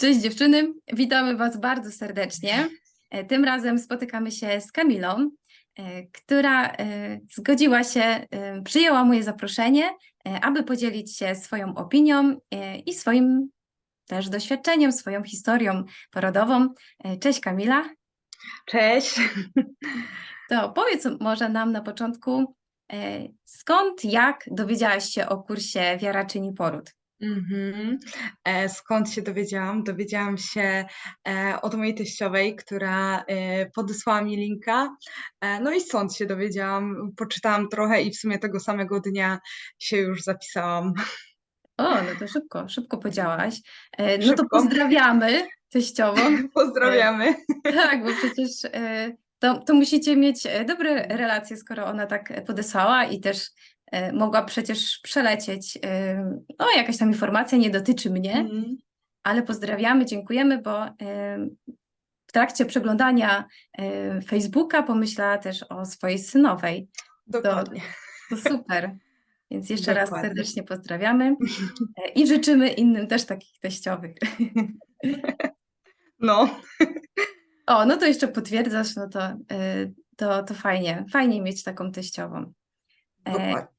Cześć dziewczyny, witamy Was bardzo serdecznie. E, Tym razem spotykamy się z Kamilą, e, która e, zgodziła się, przyjęła moje zaproszenie, aby podzielić się swoją opinią i swoim też doświadczeniem, swoją historią porodową. Cześć Kamila. Cześć. To powiedz może nam na początku, skąd, jak dowiedziałaś się o kursie Wiara czyni poród? Mhm. E, Skąd się dowiedziałam? Dowiedziałam się e, od mojej teściowej, która e, podesłała mi linka. E, No i stąd się dowiedziałam. Poczytałam trochę i w sumie tego samego dnia się już zapisałam. O, no to szybko, szybko podziałaś. E, No to Szybko. pozdrawiamy teściową. Pozdrawiamy. Tak, bo przecież e, to, to musicie mieć e, dobre relacje, skoro ona tak e, podesłała i też e, mogła przecież przelecieć. e, No, jakaś tam informacja nie dotyczy mnie, Mhm. ale pozdrawiamy, dziękujemy, bo e, w trakcie przeglądania e, Facebooka pomyślała też o swojej synowej. Dokładnie. To super. Więc jeszcze raz Dokładnie. serdecznie pozdrawiamy e, i życzymy innym też takich teściowych. No, O, no to jeszcze potwierdzasz, no to, to, to fajnie, fajnie mieć taką teściową. E, dokładnie.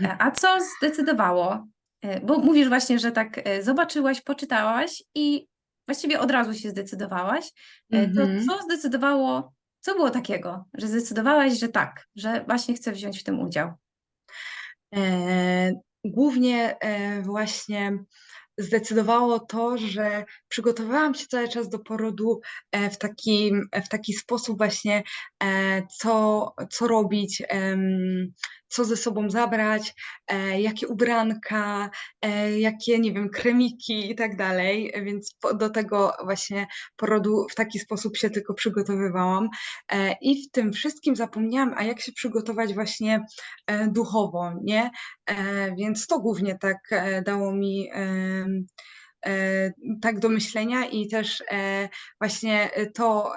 E, A co zdecydowało? E, Bo mówisz właśnie, że tak e, zobaczyłaś, poczytałaś i właściwie od razu się zdecydowałaś. To Mhm. co zdecydowało, co było takiego, że zdecydowałaś, że tak, że właśnie chcę wziąć w tym udział? Głównie właśnie zdecydowało to, że przygotowałam się cały czas do porodu w taki, w taki sposób właśnie, co, co robić, co ze sobą zabrać, e, jakie ubranka, e, jakie, nie wiem, kremiki i tak dalej, więc do tego właśnie porodu w taki sposób się tylko przygotowywałam. E, I w tym wszystkim zapomniałam, a jak się przygotować właśnie duchowo, nie? Więc to głównie tak dało mi tak do myślenia i też właśnie to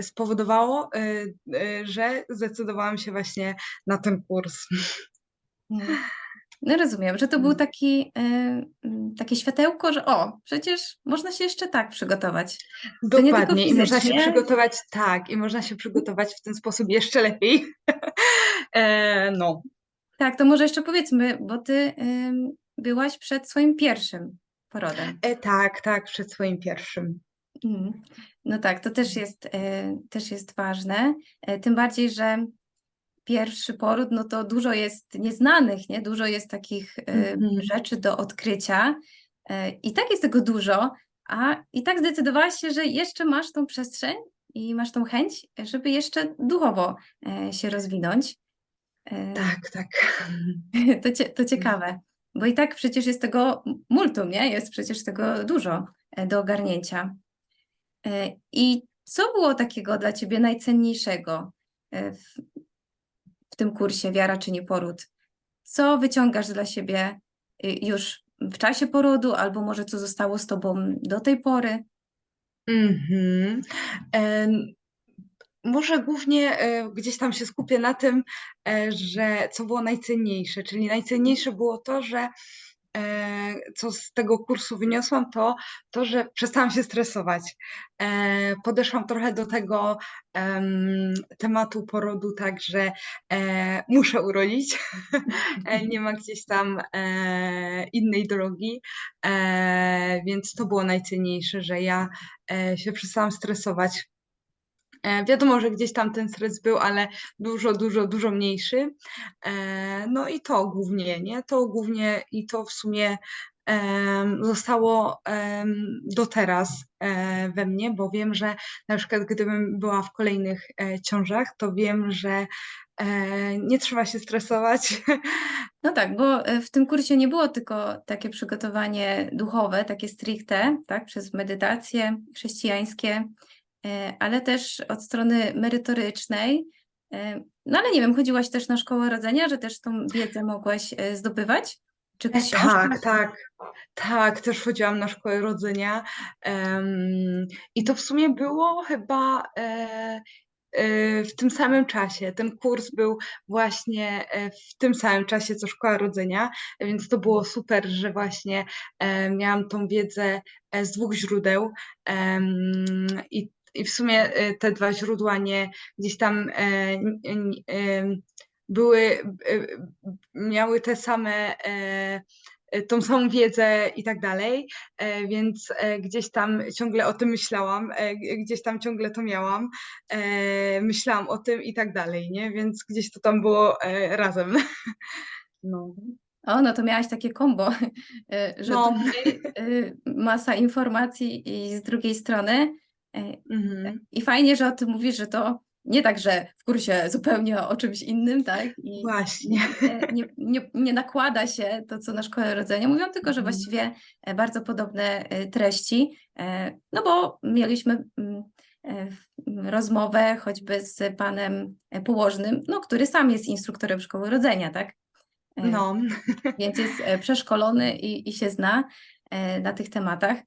spowodowało, e, e, że zdecydowałam się właśnie na ten kurs. Mm. No rozumiem, że to był Mm. taki, y, mm, takie światełko, że o, przecież można się jeszcze tak przygotować. Dokładnie, i można się przygotować tak, i można się przygotować w ten sposób jeszcze lepiej. E, No, Tak, to może jeszcze powiedzmy, bo ty ym, byłaś przed swoim pierwszym porodem. E, tak, tak, przed swoim pierwszym. Mhm. No tak, to też jest, e, też jest ważne. E, Tym bardziej, że pierwszy poród, no to dużo jest nieznanych, nie? Dużo jest takich Mhm. rzeczy do odkrycia. I tak jest tego dużo, a i tak zdecydowałaś się, że jeszcze masz tą przestrzeń i masz tą chęć, żeby jeszcze duchowo się rozwinąć. Tak, tak. To, cie, to ciekawe, bo i tak przecież jest tego multum, nie? Jest przecież tego dużo do ogarnięcia. E, I co było takiego dla Ciebie najcenniejszego e, w, w tym kursie Wiara czyni poród? Co wyciągasz dla siebie y, już w czasie porodu, albo może co zostało z Tobą do tej pory? Mhm. Em, Może głównie e, gdzieś tam się skupię na tym, że co było najcenniejsze, czyli najcenniejsze było to, że co z tego kursu wyniosłam, to to, że przestałam się stresować. E, Podeszłam trochę do tego em, tematu porodu tak, że e, muszę urodzić. E, Nie ma gdzieś tam e, innej drogi, e, więc to było najcenniejsze, że ja e, się przestałam stresować. E, Wiadomo, że gdzieś tam ten stres był, ale dużo, dużo, dużo mniejszy. E, No i to głównie, nie? To głównie i to w sumie zostało do teraz e, we mnie, bo wiem, że na przykład gdybym była w kolejnych ciążach, to wiem, że nie trzeba się stresować. No tak, bo w tym kursie nie było tylko takie przygotowanie duchowe, takie stricte, tak, przez medytacje chrześcijańskie, ale też od strony merytorycznej. e, No ale nie wiem, chodziłaś też na szkołę rodzenia, że też tą wiedzę mogłaś e, zdobywać? Czy E? Tak, tak, tak, też chodziłam na szkołę rodzenia. em, I to w sumie było chyba e, y, w tym samym czasie. Ten kurs był właśnie e, w tym samym czasie, co Szkoła Rodzenia, więc to było super, że właśnie e, miałam tą wiedzę e, z dwóch źródeł i, i w sumie e, te dwa źródła nie gdzieś tam e, em, były, e, miały te same e, e, tą samą wiedzę i tak dalej, e, więc e, gdzieś tam ciągle o tym myślałam, e, gdzieś tam ciągle to miałam, e, myślałam o tym i tak dalej, nie? Więc gdzieś to tam było e, razem. No. O, no to miałaś takie kombo, e, że No. e, masa informacji i z drugiej strony e, Mhm. i fajnie, że o tym mówisz, że to nie tak, że w kursie zupełnie o czymś innym, tak? I Właśnie. e, nie, nie, nie nakłada się to, co na szkole rodzenia. Mówią tylko, że Mhm. właściwie e, bardzo podobne e, treści, e, no bo mieliśmy mm, e, w- m, rozmowę choćby z panem e, położnym, no, który sam jest instruktorem szkoły rodzenia, tak? E, No. Więc jest e, przeszkolony i, i się zna e, na tych tematach.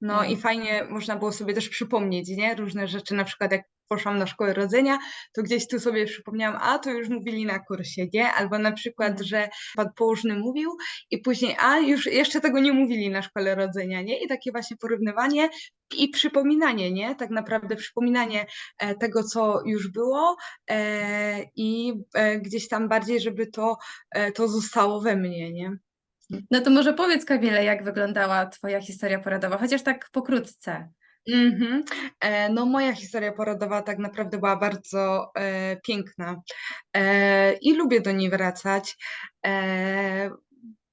No i Mm. fajnie można było sobie też przypomnieć, nie? Różne rzeczy, na przykład jak poszłam na szkołę rodzenia, to gdzieś tu sobie przypomniałam, a to już mówili na kursie, nie? Albo na przykład, Mhm. że pan położny mówił i później, a już jeszcze tego nie mówili na szkole rodzenia, nie? I takie właśnie porównywanie i przypominanie, nie? Tak naprawdę przypominanie e, tego, co już było e, i e, gdzieś tam bardziej, żeby to, to zostało we mnie, nie? No to może powiedz, Kamile, jak wyglądała Twoja historia porodowa, chociaż tak pokrótce. Mhm. E, No, moja historia porodowa tak naprawdę była bardzo e, piękna e, i lubię do niej wracać, e,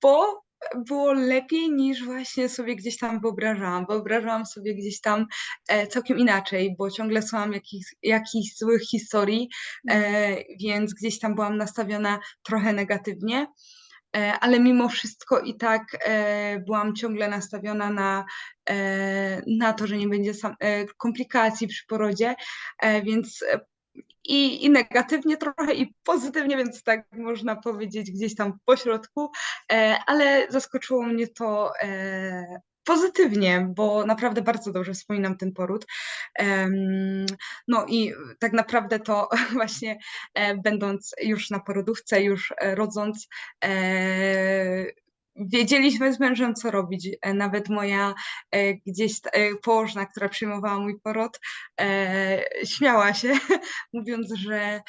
bo było lepiej niż właśnie sobie gdzieś tam wyobrażałam. Wyobrażałam sobie gdzieś tam e, całkiem inaczej, bo ciągle słuchałam jakichś, jakichś złych historii, e, więc gdzieś tam byłam nastawiona trochę negatywnie. E, ale mimo wszystko i tak e, byłam ciągle nastawiona na, e, na to, że nie będzie komplikacji przy porodzie, więc i, i negatywnie trochę, i pozytywnie, więc tak można powiedzieć gdzieś tam po środku, ale zaskoczyło mnie to pozytywnie, bo naprawdę bardzo dobrze wspominam ten poród. No i tak naprawdę to właśnie e, będąc już na porodówce, już e, rodząc, e, wiedzieliśmy z mężem, co robić. E, Nawet moja e, gdzieś e, położna, która przyjmowała mój porod, e, śmiała się, mówiąc, że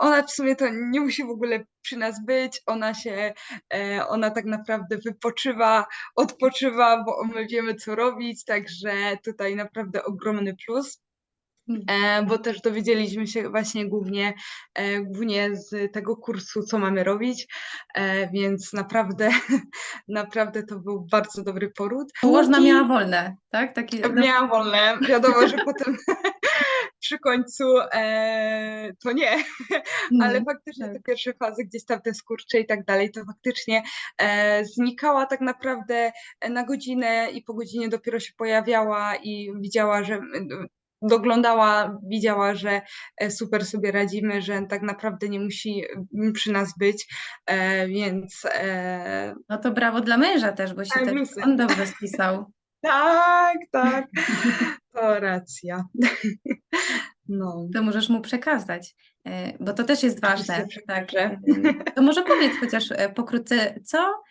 ona w sumie to nie musi w ogóle przy nas być, ona się, ona tak naprawdę wypoczywa, odpoczywa, bo my wiemy, co robić, także tutaj naprawdę ogromny plus. Mm. E, bo też dowiedzieliśmy się właśnie głównie, e, głównie z tego kursu, co mamy robić, e, więc naprawdę, naprawdę to był bardzo dobry poród. Położna Długi- miała wolne, tak? Taki, Miałam wolne. Wiadomo, że potem przy końcu e, to nie, ale faktycznie tak. te pierwsze fazy, gdzieś tam te skurcze i tak dalej, to faktycznie e, znikała tak naprawdę na godzinę i po godzinie dopiero się pojawiała i widziała, że doglądała, widziała, że e, super sobie radzimy, że tak naprawdę nie musi mm, przy nas być, e, więc e, No to brawo dla męża też, bo się Tak, on dobrze spisał. tak, tak, to racja. No. To możesz mu przekazać, bo to też jest ważne. Tak. To może powiedz chociaż pokrótce, co,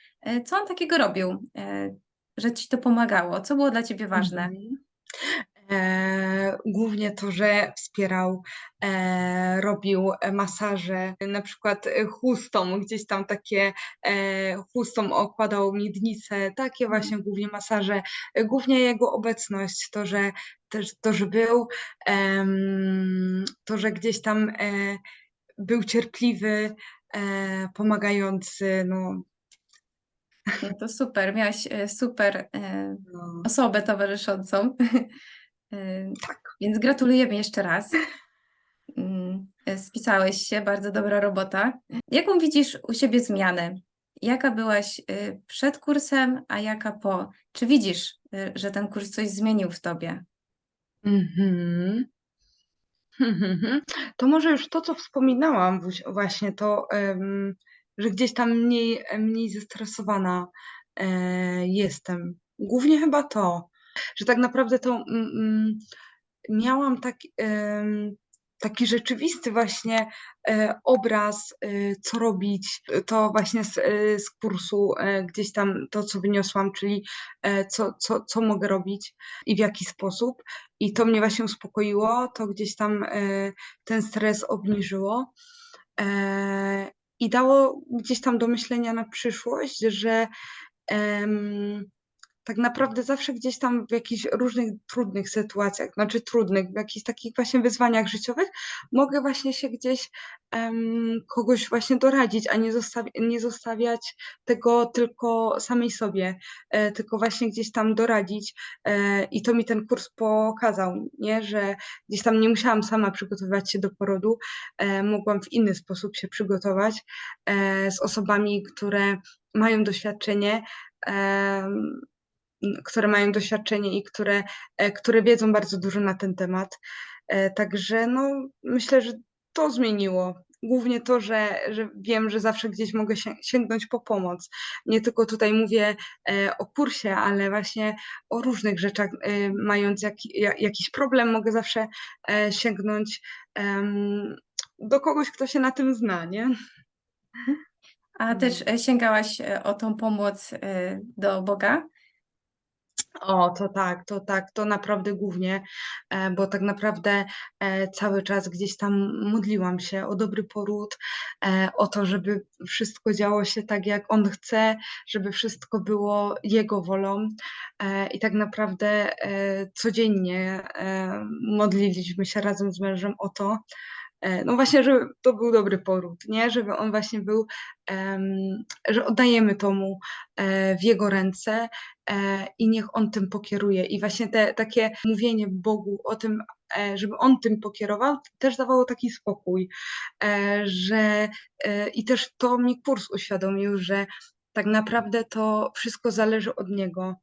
co on takiego robił, że ci to pomagało? Co było dla ciebie ważne? Mhm. E, głównie to, że wspierał, e, robił masaże, na przykład chustą, gdzieś tam takie e, chustą okładał miednicę, takie właśnie głównie masaże, głównie jego obecność, to, że też to, że był, to, że gdzieś tam był cierpliwy, pomagający, no, No to super, miałaś super no osobę towarzyszącą. Tak. Więc gratulujemy jeszcze raz. Spisałeś się, bardzo dobra robota. Jaką widzisz u siebie zmianę? Jaka byłaś e, przed kursem, a jaka po? Czy widzisz, e, że ten kurs coś zmienił w tobie? Mhm. Mhm. To może już to, co wspominałam właśnie, to, że gdzieś tam mniej, mniej zestresowana e, jestem. Głównie chyba to, że tak naprawdę to mm, mm, miałam tak, taki rzeczywisty właśnie e, obraz, e, co robić, to właśnie z, e, z kursu e, gdzieś tam to, co wyniosłam, czyli e, co, co, co mogę robić i w jaki sposób. I to mnie właśnie uspokoiło, to gdzieś tam e, ten stres obniżyło. E, I dało gdzieś tam do myślenia na przyszłość, że em, tak naprawdę zawsze gdzieś tam w jakichś różnych trudnych sytuacjach, znaczy trudnych, w jakichś takich właśnie wyzwaniach życiowych, mogę właśnie się gdzieś em, kogoś właśnie doradzić, a nie, zostawi nie zostawiać tego tylko samej sobie, e, tylko właśnie gdzieś tam doradzić. E, I to mi ten kurs pokazał, nie? że gdzieś tam nie musiałam sama przygotowywać się do porodu, e, mogłam w inny sposób się przygotować e, z osobami, które mają doświadczenie. Które mają doświadczenie i które, e, które wiedzą bardzo dużo na ten temat. E, Także no, myślę, że to zmieniło. Głównie to, że, że wiem, że zawsze gdzieś mogę się, sięgnąć po pomoc. Nie tylko tutaj mówię e, o kursie, ale właśnie o różnych rzeczach. Mając jak, ja- jakiś problem, mogę zawsze sięgnąć do kogoś, kto się na tym zna, nie? A też e, sięgałaś o tą pomoc do Boga? O, to tak, to tak, to naprawdę głównie, e, bo tak naprawdę e, cały czas gdzieś tam modliłam się o dobry poród, e, o to, żeby wszystko działo się tak, jak On chce, żeby wszystko było Jego wolą. I tak naprawdę codziennie modliliśmy się razem z mężem o to, no właśnie, żeby to był dobry poród, nie? Żeby on właśnie był, że oddajemy to mu e, w jego ręce e, i niech on tym pokieruje. I właśnie te takie mówienie Bogu o tym, e, żeby on tym pokierował, też dawało taki spokój, e, że e, i też to mi kurs uświadomił, że tak naprawdę to wszystko zależy od niego.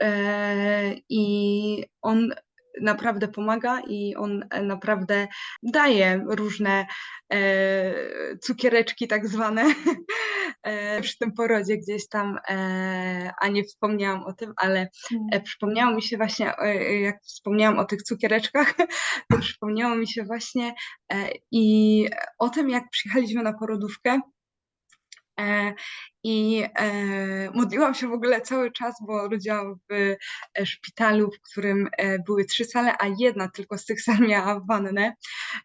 E, I on naprawdę pomaga i on e, naprawdę daje różne e, cukiereczki tak zwane e, przy tym porodzie gdzieś tam, e, a nie wspomniałam o tym, ale Mm. e, przypomniało mi się właśnie, e, jak wspomniałam o tych cukiereczkach, to przypomniało mi się właśnie e, i o tym, jak przyjechaliśmy na porodówkę I e, modliłam się w ogóle cały czas, bo rodziłam w e, szpitalu, w którym e, były trzy sale, a jedna tylko z tych sal miała wannę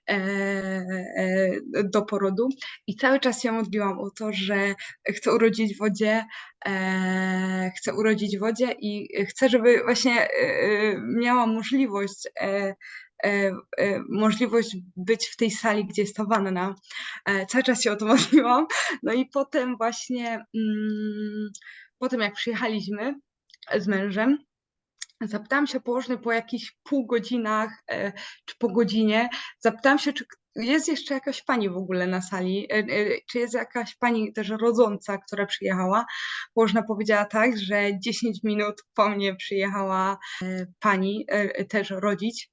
e, e, do porodu. I cały czas się modliłam o to, że chcę urodzić w wodzie, e, chcę urodzić w wodzie i chcę, żeby właśnie e, e, miała możliwość. E, e, możliwość być w tej sali, gdzie jest ta wanna. E, cały czas się o to modliłam. No i potem właśnie, mm, potem jak przyjechaliśmy z mężem, zapytałam się położnej po jakichś pół godzinach, e, czy po godzinie, zapytałam się, czy jest jeszcze jakaś pani w ogóle na sali, e, e, czy jest jakaś pani też rodząca, która przyjechała. Położna powiedziała tak, że 10 minut po mnie przyjechała pani też rodzić.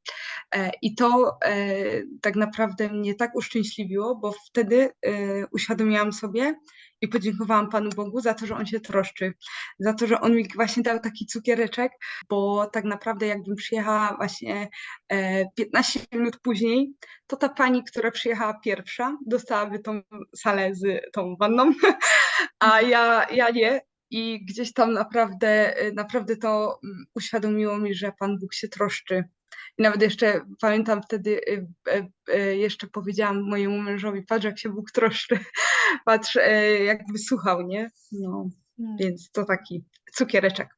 I to tak naprawdę mnie tak uszczęśliwiło, bo wtedy uświadomiłam sobie i podziękowałam Panu Bogu za to, że On się troszczy, za to, że On mi właśnie dał taki cukiereczek, bo tak naprawdę jakbym przyjechała właśnie e, 15 minut później, to ta pani, która przyjechała pierwsza, dostałaby tą salę z tą wanną, a ja, ja nie. I gdzieś tam naprawdę, e, naprawdę to mm, uświadomiło mi, że Pan Bóg się troszczy. I nawet jeszcze pamiętam wtedy, e, e, e, jeszcze powiedziałam mojemu mężowi, patrz jak się Bóg troszczy, patrz e, jakby słuchał, nie? No, Mm. więc to taki cukiereczek.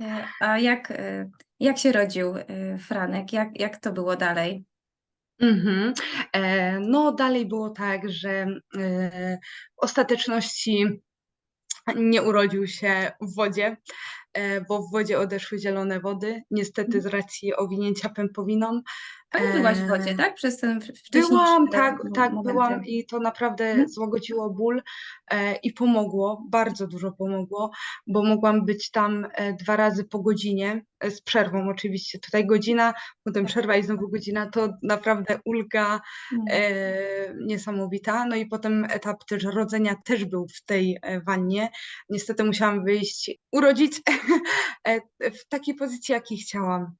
E, A jak, e, jak się rodził Franek? Jak, jak to było dalej? Mhm. E, no dalej było tak, że e, w ostateczności nie urodził się w wodzie, bo w wodzie odeszły zielone wody, niestety z racji owinięcia pępowiną. Ale byłaś w wodzie, tak? Przez ten wcześniejszy Byłam, tak, tak, byłam momenty. i to naprawdę Mhm. złagodziło ból e, i pomogło, bardzo dużo pomogło, bo mogłam być tam e, dwa razy po godzinie, e, z przerwą oczywiście. Tutaj godzina, potem przerwa i znowu godzina, to naprawdę ulga Mm. e, niesamowita. No i potem etap też rodzenia też był w tej wannie. Niestety musiałam wyjść, urodzić w takiej pozycji, jakiej chciałam,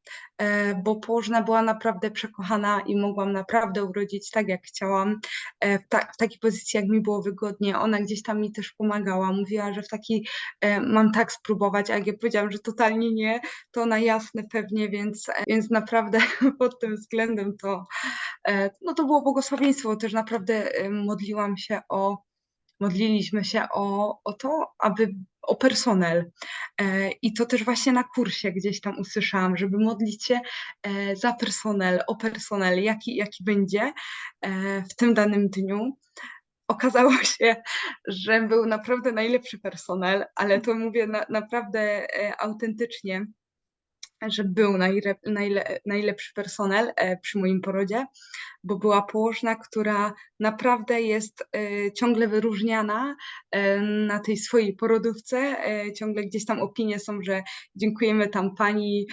bo położna była naprawdę przekochana i mogłam naprawdę urodzić tak, jak chciałam, e, w, ta, w takiej pozycji, jak mi było wygodnie. Ona gdzieś tam mi też pomagała, mówiła, że w takiej e, mam tak spróbować, a jak ja powiedziałam, że totalnie nie, to ona jasne pewnie, więc, e, więc naprawdę pod tym względem to, no to było błogosławieństwo, też naprawdę modliłam się o modliliśmy się o, o to, aby o personel. E, I to też właśnie na kursie gdzieś tam usłyszałam, żeby modlić się e, za personel, o personel, jaki, jaki będzie e, w tym danym dniu. Okazało się, że był naprawdę najlepszy personel, ale to mówię na, naprawdę autentycznie, że był najle, najle, najlepszy personel e, przy moim porodzie, bo była położna, która naprawdę jest e, ciągle wyróżniana e, na tej swojej porodówce. Ciągle gdzieś tam opinie są, że dziękujemy tam pani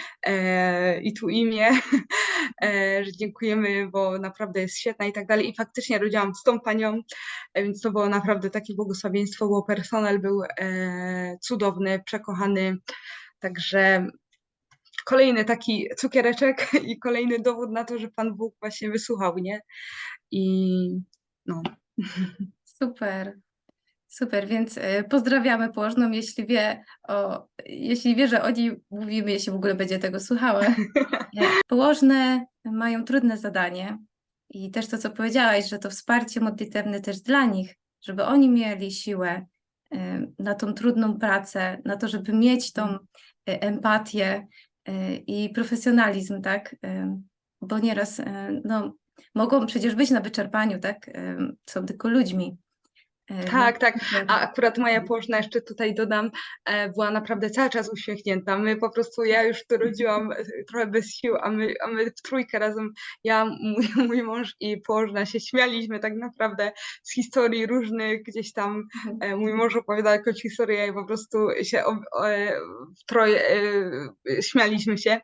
i tu imię, że dziękujemy, bo naprawdę jest świetna i tak dalej. I faktycznie rodziłam z tą panią, więc to było naprawdę takie błogosławieństwo, bo personel był cudowny, przekochany. Także kolejny taki cukiereczek i kolejny dowód na to, że Pan Bóg właśnie wysłuchał, nie? I no. Super, super, więc e, pozdrawiamy położną, jeśli wie, o, jeśli wie, że o niej mówimy, jeśli w ogóle będzie tego słuchała. Położne mają trudne zadanie i też to, co powiedziałaś, że to wsparcie modlitewne też dla nich, żeby oni mieli siłę e, na tą trudną pracę, na to, żeby mieć tą e, empatię i profesjonalizm, tak? E, Bo nieraz e, no, mogą przecież być na wyczerpaniu, tak? E, Są tylko ludźmi. E, Tak, tak. A akurat moja położna, jeszcze tutaj dodam, e, była naprawdę cały czas uśmiechnięta. My po prostu, ja już tu rodziłam e, trochę bez sił, a my, a my w trójkę razem, ja, mój, mój mąż i położna się śmialiśmy tak naprawdę z historii różnych gdzieś tam. Mój mąż opowiadał jakąś historię i po prostu się o, o, w troje śmialiśmy się.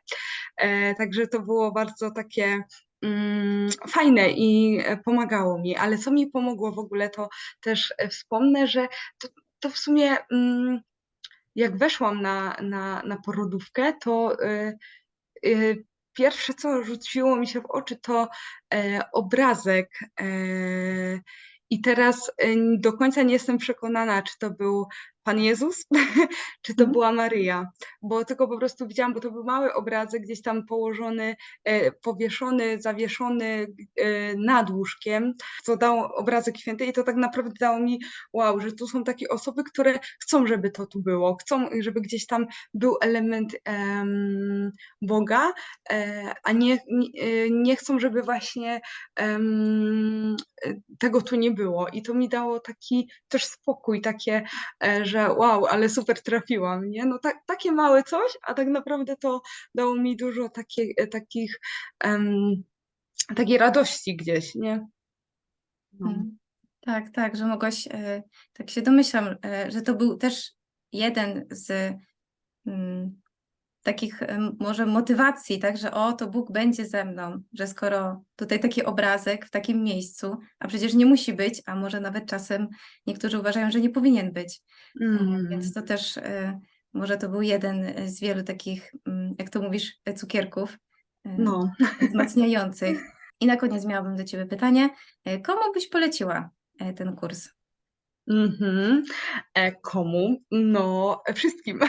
Także to było bardzo takie fajne i e, pomagało mi, ale co mi pomogło w ogóle, to też e, wspomnę, że to, to w sumie mm, jak weszłam na, na, na porodówkę, to y, pierwsze co rzuciło mi się w oczy to e, obrazek. E, I teraz e, do końca nie jestem przekonana, czy to był Pan Jezus, czy to Mhm. była Maryja, bo tylko po prostu widziałam, bo to był mały obrazek gdzieś tam położony, e, powieszony, zawieszony e, nad łóżkiem, co dał obrazek święty i to tak naprawdę dało mi wow, że tu są takie osoby, które chcą, żeby to tu było, chcą, żeby gdzieś tam był element em, Boga, e, a nie, nie, e, chcą, żeby właśnie em, tego tu nie było. I to mi dało taki też spokój, takie, e, że wow, ale super trafiłam, nie? No tak, takie małe coś, a tak naprawdę to dało mi dużo takie, e, takich, em, takiej radości gdzieś, nie? No. Mm. Tak, tak, że mogłaś, e, tak się domyślam, e, że to był też jeden z mm, takich może motywacji, tak, że o, to Bóg będzie ze mną, że skoro tutaj taki obrazek w takim miejscu, a przecież nie musi być, a może nawet czasem niektórzy uważają, że nie powinien być. E, Mm. Więc to też e, może to był jeden z wielu takich, mm, jak to mówisz, e, cukierków e, No. wzmacniających. I na koniec miałabym do Ciebie pytanie, e, komu byś poleciła e, ten kurs? Mhm. E, komu? No, e, wszystkim.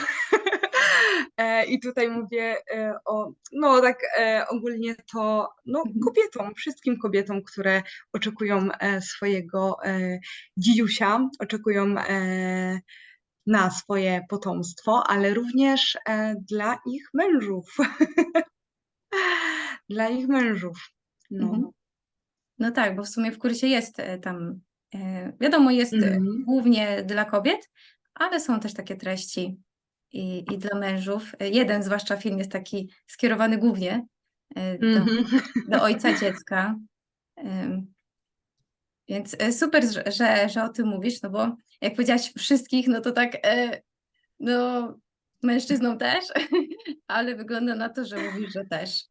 E, I tutaj mówię e, o, no tak e, ogólnie to, no Mhm. kobietom, wszystkim kobietom, które oczekują swojego dzidziusia, oczekują na swoje potomstwo, ale również dla ich mężów. Dla ich mężów. No. Mhm. No tak, bo w sumie w kursie jest tam, wiadomo, jest Mhm. głównie dla kobiet, ale są też takie treści i, i dla mężów. E, Jeden zwłaszcza film jest taki skierowany głównie e, do, Mhm. do ojca dziecka. Więc e, super, że, że, o tym mówisz, no bo jak powiedziałaś wszystkich, no to tak, no mężczyznom też, ale wygląda na to, że mówisz, że też,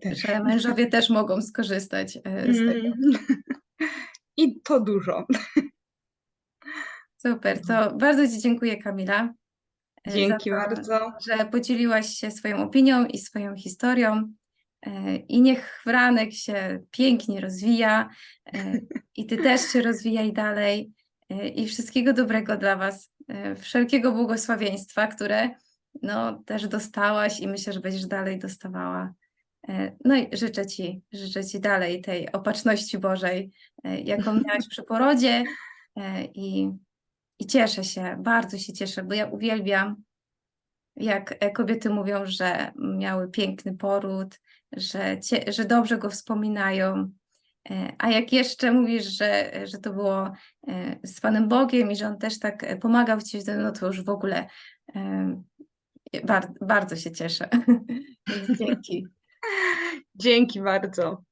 Też. że mężowie też mogą skorzystać z tego. Mm. I to dużo. Super, to bardzo Ci dziękuję Kamila, Dzięki to, bardzo. że podzieliłaś się swoją opinią i swoją historią. E, I niech Franek się pięknie rozwija e, i ty też się rozwijaj dalej. E, I wszystkiego dobrego dla was. E, Wszelkiego błogosławieństwa, które no, też dostałaś i myślę, że będziesz dalej dostawała. E, No i życzę ci, życzę ci dalej tej opatrzności Bożej, e, jaką miałaś przy porodzie e, i, i cieszę się, bardzo się cieszę, bo ja uwielbiam, jak e, kobiety mówią, że miały piękny poród, że, cie, że dobrze go wspominają. E, A jak jeszcze mówisz, że, że to było e, z Panem Bogiem i że On też tak pomagał Ci, no to już w ogóle e, bar, bardzo się cieszę. Dzięki. Dzięki bardzo.